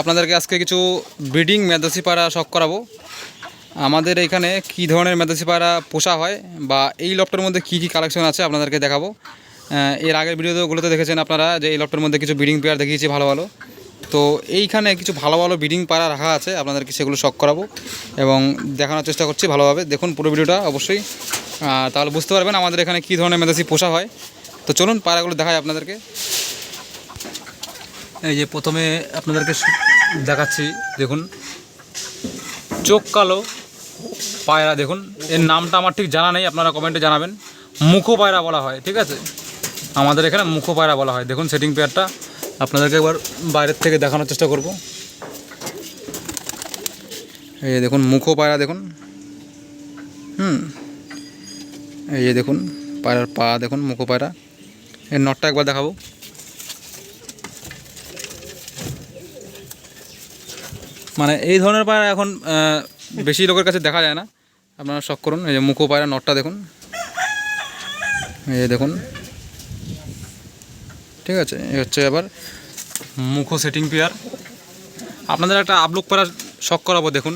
আপনাদেরকে আজকে কিছু ব্রিডিং মেদাসি পায়রা শখ করাবো। আমাদের এখানে কি ধরনের মেদাসি পায়রা পোষা হয় বা এই লফটের মধ্যে কি কি কালেকশন আছে আপনাদেরকে দেখাবো। এর আগের ভিডিওগুলোতে দেখেছেন আপনারা যে এই লফটের মধ্যে কিছু ব্রিডিং পেয়ার দেখিয়েছি ভালো ভালো। তো এইখানে কিছু ভালো ভালো ব্রিডিং পায়রা রাখা আছে, আপনাদেরকে সেগুলো শখ করাবো এবং দেখানোর চেষ্টা করছি ভালোভাবে। দেখুন পুরো ভিডিওটা অবশ্যই। তাহলে বুঝতে পারবেন আমাদের এখানে কী ধরনের মেদাসি পোষা হয়। তো চলুন পায়রাগুলো দেখায় আপনাদেরকে। এই যে প্রথমে আপনাদেরকে দেখাচ্ছি, দেখুন। চোখ কালো পায়রা, দেখুন। এর নামটা আমার ঠিক জানা নেই, আপনারা কমেন্টে জানাবেন। মুখো পায়রা বলা হয়, ঠিক আছে? আমাদের এখানে মুখো পায়রা বলা হয়। দেখুন সেটিং পেয়ারটা। আপনাদেরকে একবার বাইরের থেকে দেখানোর চেষ্টা করব। এই দেখুন, মুখো পায়রা, দেখুন। হুম। এই যে দেখুন, পায়রার পা, দেখুন, মুখো পায়রা। এর নটটা একবার দেখাবো। মানে এই ধরনের পায়রা এখন বেশি লোকের কাছে দেখা যায় না। আপনারা শখ করুন, এই যে মুখো পায়রা নটটা দেখুন। এই দেখুন। ঠিক আছে, এই হচ্ছে আবার মুখো সেটিং পেয়ার। আপনাদের একটা আবলুক পায়রা শখ করাবো, দেখুন।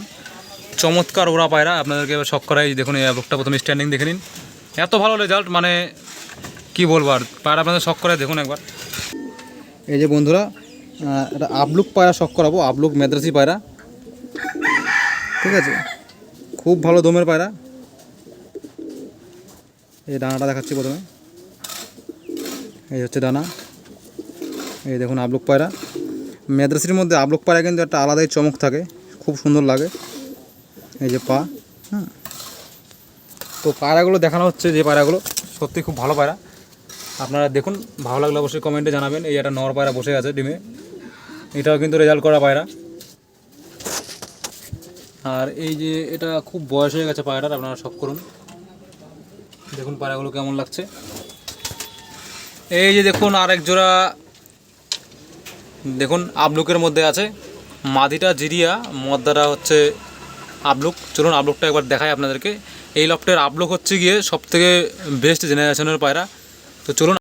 চমৎকার ওরা পায়রা, আপনাদেরকে এবার শখ করাই, দেখুন এই আবলুকটা প্রথমে স্ট্যান্ডিং দেখে নিন। এত ভালো রেজাল্ট মানে কি বলব আর, পায়রা আপনাদের শখ করাই দেখুন একবার। এই যে বন্ধুরা এটা আবলুক পায়রা শখ করাবো আবলুক মেদ্রাসি পায়রা। ঠিক আছে? খুব ভালো দমের পায়রা। এই ডানাটা দেখাচ্ছি প্রথমে। এই হচ্ছে ডানা এই দেখুন আবলুক পায়রা। মেদ্রাসির মধ্যে আবলুক পায়রা কিন্তু একটা আলাদাই চমক থাকে। খুব সুন্দর লাগে। এই যে পা, হুম। তো পায়রাগুলো দেখানো হচ্ছে যে পায়রাগুলো। সত্যি খুব ভালো পায়রা। আপনারা দেখুন, ভালো লাগলে অবশ্যই কমেন্টে জানাবেন। এই একটা নর পায়রা বসে আছে ডিমে। এটাও কিন্তু রেজাল্ট করা পায়রা। আর এই যে এটা খুব বয়স হয়ে গেছে পায়রার, আপনারা সব করুন। দেখুন পায়রাগুলো কেমন লাগছে। এই যে দেখুন আরেক জোড়া, দেখুন আবলুকের মধ্যে আছে। মাদিটা জিরিয়া, মদ্দারা হচ্ছে আবলুক। চলুন আবলুকটা একবার দেখাই আপনাদেরকে। এই লফটের আবলুক হচ্ছে গিয়ে সব থেকে বেস্ট জেনারেশনের পায়রা। তো চলুন